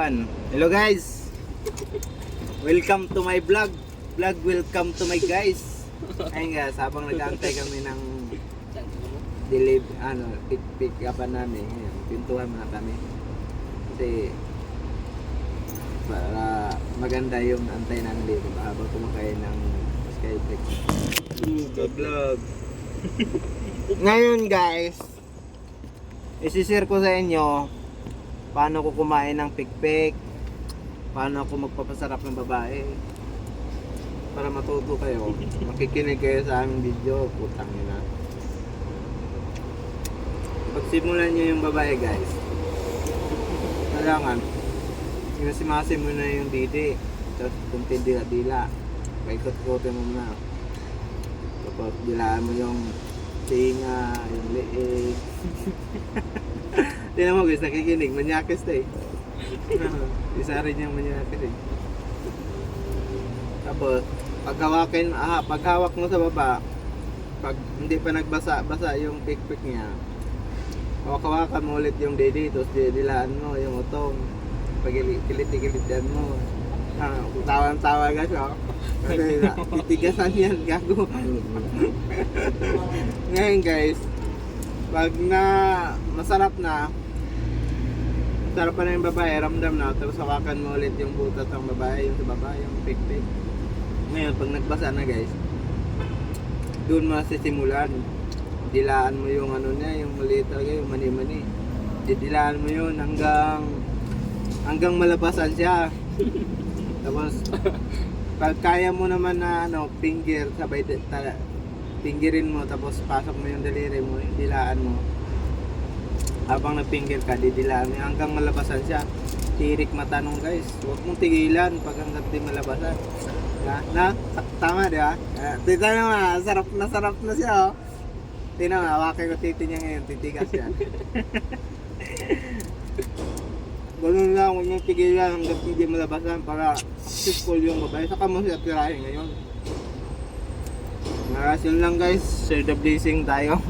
Hello guys! Welcome to my vlog. Vlog, welcome to my guys. Ayun guys, habang nag-aantay kami ng delib, ano, pick, pick upan namin. Pintuhan muna kami. Kasi para maganda yung antay namin dito habang kumakain ng skyflex. vlog. Ngayon guys, isishare ko sa inyo paano ko kumain ng pikpik, paano ako magpapasarap ng babae. Para matuto kayo, makikinig kayo sa aming video, putang ina. Pagsimulan nyo yung babae guys, kailangan, sinasimasin mo na yung didi, tapos kunti dila-dila, paikot-ikotin mo na. Tapos dilaan mo yung tinga, yung leeg. Tingnan mo guys, nakikinig, manyakis to eh. Isa rin yung manyakis eh. Tapos, paghawakin, ah, paghawak mo sa baba, pag hindi pa nagbasa, basa yung pick-pick niya, hawak-hawakan mo ulit yung dede, tapos didilaan mo yung utong, pag kilit-kilitian mo. Ah, tawan-tawa guys, oh. Kasi na, titigasan yan, gago. Ngayon guys, pag na masarap na, masarap pa na yung babae, ramdam na, tapos hawakan mo ulit yung butas ng babae, yung sa babae, yung pik-pik. Ngayon, pag nagbasa na guys, doon mo sisimulan. Dilaan mo yung ano niya, yung maliit talaga, yung mani-mani. Didilaan mo yun hanggang hanggang malabasan siya. Tapos, pag kaya mo naman na ano, finger, sabay di- ta- fingerin mo, tapos pasok mo yung daliri mo, yung dilaan mo. Habang nag-finger ka, didilaan mo hanggang malabasan siya. Tirik matanong guys, huwag mong tigilan pag hanggang di malabasan. Na, na, ta- tama di ba? Uh, tita naman, sarap na sarap na siya oh. Tingnan mo, hawakin ko titi niya ngayon, titigas yan. Ganun lang, huwag mong tigilan hanggang hindi malabasan para successful yung babae. Saka mo siya tirahin ngayon. Maras yun lang guys, share the blessing tayo.